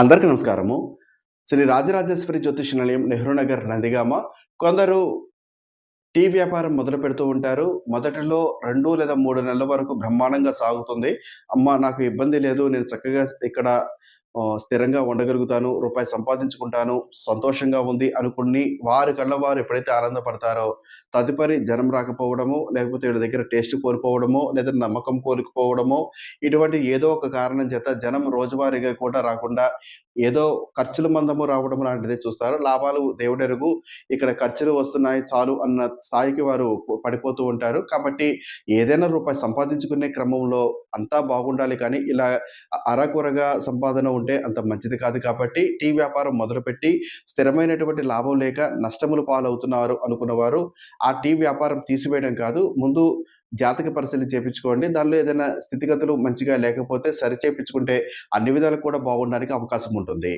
అందరికీ నమస్కారము. శ్రీ రాజరాజేశ్వరి జ్యోతిష నిలయం నెహ్రూ నగర్ నందిగామ. కొందరు టీ వ్యాపారం మొదలు పెడుతూ ఉంటారు. మొదటిలో రెండు లేదా మూడు నెలల వరకు బ్రహ్మాండంగా సాగుతుంది. అమ్మ నాకు ఇబ్బంది లేదు. నేను చక్కగా ఇక్కడ స్థిరంగా ఉండగలుగుతాను రూపాయి సంపాదించుకుంటాను సంతోషంగా ఉంది అనుకుని వారి కళ్ళ వారు ఎప్పుడైతే ఆనందపడతారో తదుపరి జనం రాకపోవడము లేకపోతే వీళ్ళ దగ్గర టేస్ట్ కోల్పోవడము లేదా నమ్మకం కోల్పోవడము ఇటువంటి ఏదో ఒక కారణం చేత జనం రోజువారీగా కూడా రాకుండా ఏదో ఖర్చులు మందము రావడం లాంటిది చూస్తారు. లాభాలు దేవుడెరుగు. ఇక్కడ ఖర్చులు వస్తున్నాయి చాలు అన్న స్థాయికి వారు పడిపోతూ ఉంటారు. కాబట్టి ఏదైనా రూపాయి సంపాదించుకునే క్రమంలో అంతా బాగుండాలి కానీ ఇలా అరకొరగా సంపాదన ఉంటే అంత మంచిది కాదు కాబట్టి టీ వ్యాపారం మొదలుపెట్టి స్థిరమైనటువంటి లాభం లేక నష్టములు పాలవుతున్నారు అనుకున్నవారు ఆ టీ వ్యాపారం తీసివేయడం కాదు. ముందు జాతక పరిశీలన చేయించుకోండి దానిలో ఏదైనా స్థితిగతులు మంచిగా లేకపోతే సరి చేయించుకుంటే అన్ని విధాలు కూడా బాగుండడానికి అవకాశం ఉంటుంది.